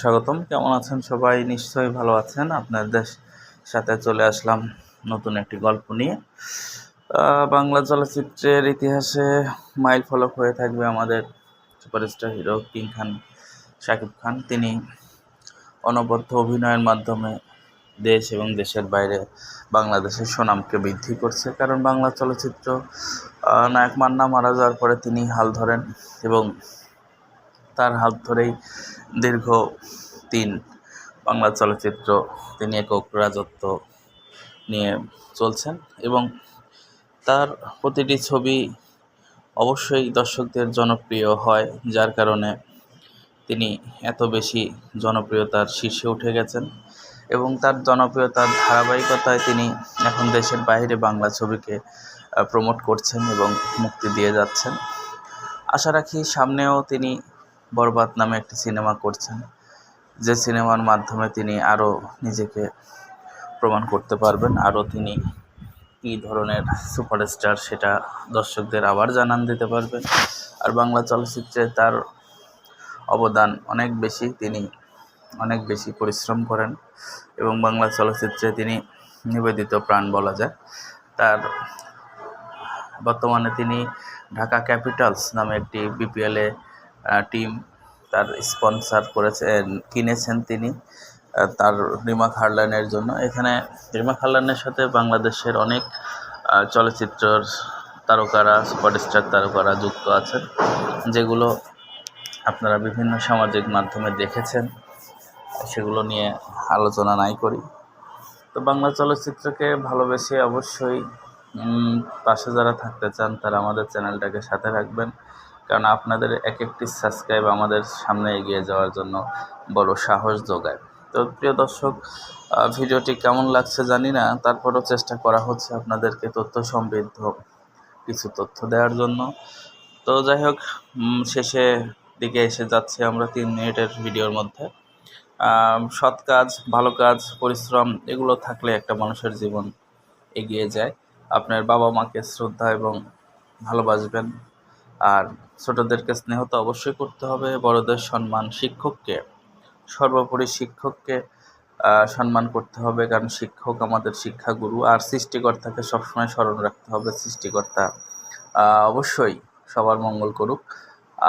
স্বাগতম। কেমন আছেন সবাই? নিশ্চয়ই ভালো আছেন। আপনাদের সাথে চলে আসলাম নতুন একটি গল্প নিয়ে। বাংলা চলচ্চিত্রের ইতিহাসে মাইল ফলক হয়ে থাকবে আমাদের superstar hero king Khan, Shakib Khan. তিনি অনবদ্য অভিনয়ের মাধ্যমে দেশ এবং দেশের বাইরে বাংলাদেশের সুনামকে বৃদ্ধি করছে। কারণ বাংলা চলচ্চিত্র নায়ক মান্না মারা যাওয়ার পরে তিনি হাল ধরেন এবং তার হাত ধরেই দীর্ঘ তিন বাংলা চলচ্চিত্র, তিনি একক রাজত্ব নিয়ে চলছেন এবং তার প্রতিটি ছবি অবশ্যই দর্শকদের জনপ্রিয় হয়, যার কারণে তিনি এত বেশি জনপ্রিয়তার শীর্ষে উঠে গেছেন এবং তার জনপ্রিয়তার ধারাবাহিকতায় তিনি এখন দেশের বাইরে বাংলা ছবিকে প্রমোট করছেন এবং মুক্তি দিয়ে যাচ্ছেন। আশা রাখি সামনেও তিনি বরবাদ নামে একটি সিনেমা করছেন, যে সিনেমার মাধ্যমে তিনি আরও নিজেকে প্রমাণ করতে পারবেন। আরও তিনি কী ধরনের সুপারস্টার সেটা দর্শকদের আবার জানান দিতে পারবেন। আর বাংলা চলচ্চিত্রে তার অবদান অনেক বেশি, তিনি অনেক বেশি পরিশ্রম করেন এবং বাংলা চলচ্চিত্রে তিনি নিবেদিত প্রাণ বলা যায়। তার বর্তমানে তিনি ঢাকা ক্যাপিটালস নামে একটি বিপিএলে টিম তার স্পন্সর করেছে, কিনেছেন তিনি তার রিমা খারলানের জন্য। এখানে রিমা খারলানের সাথে বাংলাদেশের অনেক চলচ্চিত্রের তারকারা সুপারস্টার তারকারা যুক্ত আছেন, যেগুলো আপনারা বিভিন্ন সামাজিক মাধ্যমে দেখেছেন, সেগুলো নিয়ে আলোচনা নাই করি। তো বাংলা চলচ্চিত্রকে ভালোবেসে অবশ্যই পাশে যারা থাকতে চান তারা আমাদের চ্যানেলটাকে সাথে রাখবেন। কারণ আপনাদের এক একটি সাবস্ক্রাইব আমাদের সামনে এগিয়ে যাওয়ার জন্য বড় সাহস যোগায়। তো প্রিয় দর্শক ভিডিওটি কেমন লাগছে জানি না, তারপরও চেষ্টা করা হচ্ছে আপনাদেরকে তথ্য সমৃদ্ধ কিছু তথ্য দেওয়ার জন্য। তো যাই হোক শেষে দিকে এসে যাচ্ছে আমরা তিন মিনিটের ভিডিওর মধ্যে। সৎ কাজ, ভালো কাজ, পরিশ্রম, এগুলো থাকলে একটা মানুষের জীবন এগিয়ে যায়। আপনার বাবা মাকে শ্রদ্ধা এবং ভালোবাসবেন। আর ছোটদেরকে স্নেহ তো অবশ্যই করতে হবে, বড়দের সম্মান শিক্ষককে, সর্বোপরি শিক্ষককে সম্মান করতে হবে, কারণ শিক্ষক আমাদের শিক্ষাগুরু আর সৃষ্টিকর্তাকে সবসময় স্মরণ রাখতে হবে, সৃষ্টিকর্তা অবশ্যই সবার মঙ্গল করুক।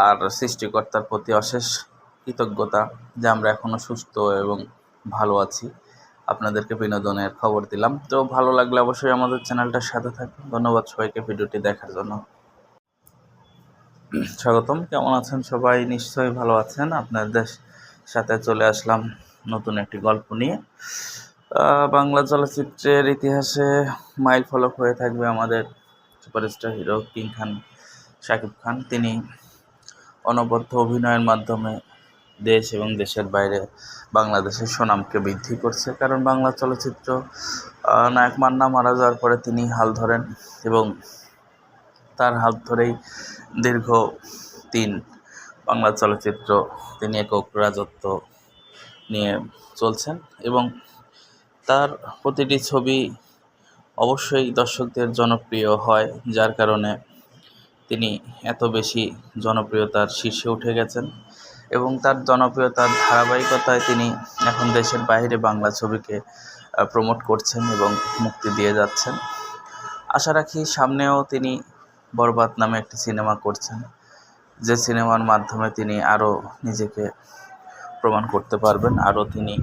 আর সৃষ্টিকর্তার প্রতি অশেষ কৃতজ্ঞতা যে আমরা এখনও সুস্থ এবং ভালো আছি। আপনাদেরকে বিনোদনের খবর দিলাম। তো ভালো লাগলে অবশ্যই আমাদের চ্যানেলটার সাথে থাকুন ধন্যবাদ সবাইকে ভিডিওটি দেখার জন্য। স্বাগতম। কেমন আছেন সবাই? নিশ্চয়ই ভালো আছেন। আপনাদের সাথে চলে আসলাম নতুন একটি গল্প নিয়ে। বাংলা চলচ্চিত্রের ইতিহাসে মাইল ফলক হয়ে থাকবে আমাদের superstar hero king Khan, Shakib Khan. তিনি অনবদ্য অভিনয়ের মাধ্যমে দেশ এবং দেশের বাইরে বাংলাদেশের সুনামকে বৃদ্ধি করছে। কারণ বাংলা চলচ্চিত্র নায়ক মান্না মারা যাওয়ার পরে তিনি হাল ধরেন এবং তার হাত ধরেই দীর্ঘ তিন বাংলা চলচ্চিত্র, তিনি একক রাজত্ব নিয়ে চলছেন এবং তার প্রতিটি ছবি অবশ্যই দর্শকদের জনপ্রিয় হয়, যার কারণে তিনি এত বেশি জনপ্রিয়তার শীর্ষে উঠে গেছেন এবং তার জনপ্রিয়তার ধারাবাহিকতায় তিনি এখন দেশের বাইরে বাংলা ছবিকে প্রমোট করছেন এবং মুক্তি দিয়ে যাচ্ছেন। আশা রাখি সামনেও তিনি বরবাদ নামে একটি সিনেমা করছেন, যে সিনেমার মাধ্যমে তিনি আরও নিজেকে প্রমাণ করতে পারবেন, আরও তিনি